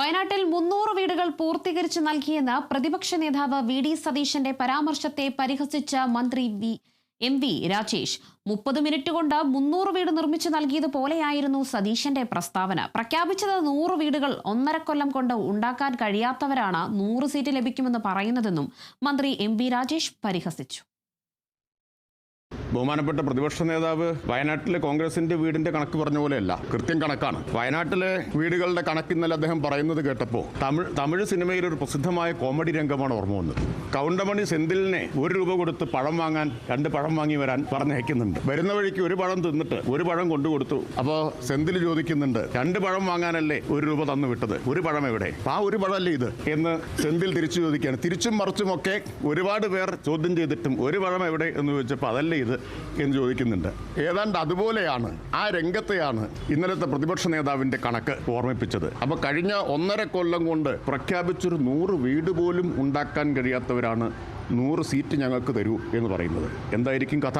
വയനാട്ടിൽ മുന്നൂറ് വീടുകൾ പൂർത്തീകരിച്ച് നൽകിയെന്ന് പ്രതിപക്ഷ നേതാവ് വി ഡി സതീശന്റെ പരാമർശത്തെ പരിഹസിച്ച മന്ത്രി വി എം വി രാജേഷ്. മുപ്പത് മിനിറ്റ് കൊണ്ട് മുന്നൂറ് വീട് നിർമ്മിച്ചു നൽകിയതുപോലെയായിരുന്നു സതീശന്റെ പ്രസ്താവന. പ്രഖ്യാപിച്ചത് നൂറ് വീടുകൾ ഒന്നര കൊല്ലം കൊണ്ട് ഉണ്ടാക്കാൻ കഴിയാത്തവരാണ് നൂറ് സീറ്റ് ലഭിക്കുമെന്ന് പറയുന്നതെന്നും മന്ത്രി എം വി രാജേഷ് പരിഹസിച്ചു. ബഹുമാനപ്പെട്ട പ്രതിപക്ഷ നേതാവ് വയനാട്ടിലെ കോൺഗ്രസിന്റെ വീടിന്റെ കണക്ക് പറഞ്ഞ പോലെയല്ല. കൃത്യം കണക്കാണ്. വയനാട്ടിലെ വീടുകളുടെ കണക്ക് ഇന്നലെ അദ്ദേഹം പറയുന്നത് കേട്ടപ്പോൾ തമിഴ് തമിഴ് സിനിമയിൽ ഒരു പ്രസിദ്ധമായ കോമഡി രംഗമാണ് ഓർമ്മ വന്നത്. കൗണ്ടമണി സെന്തിലിനെ ഒരു രൂപ കൊടുത്ത് പഴം വാങ്ങാൻ രണ്ട് പഴം വാങ്ങി വരാൻ പറഞ്ഞയക്കുന്നുണ്ട്. വരുന്ന വഴിക്ക് ഒരു പഴം തിന്നിട്ട് ഒരു പഴം കൊണ്ടുകൊടുത്തു അപ്പോൾ സെന്തിൽ ചോദിക്കുന്നുണ്ട് രണ്ട് പഴം വാങ്ങാനല്ലേ ഒരു രൂപ തന്നു വിട്ടത്? ഒരു പഴം എവിടെ? ആ ഒരു പഴമല്ലേ ഇത്. എന്ന് സെന്തിൽ തിരിച്ചു ചോദിക്കുകയാണ്. തിരിച്ചും മറിച്ചും മറിച്ചുമൊക്കെ ഒരുപാട് പേർ ചോദ്യം ചെയ്തിട്ടും ഒരു പഴം എവിടെ? എന്ന് ചോദിച്ചപ്പോൾ അതല്ലേ ഇത്. എന്ന് ചോദിക്കുന്നുണ്ട്. ഏതാണ്ട് അതുപോലെയാണ് ആ രംഗത്തെയാണ് ഇന്നലത്തെ പ്രതിപക്ഷ നേതാവിന്റെ കണക്ക് ഓർമ്മിപ്പിച്ചത്. അപ്പൊ കഴിഞ്ഞ ഒന്നര കൊല്ലം കൊണ്ട് പ്രഖ്യാപിച്ചൊരു നൂറ് വീട് പോലും ഉണ്ടാക്കാൻ കഴിയാത്തവരാണ് നൂറ് സീറ്റ് ഞങ്ങൾക്ക് തരൂ എന്ന് പറയുന്നത്. എന്തായിരിക്കും കഥ?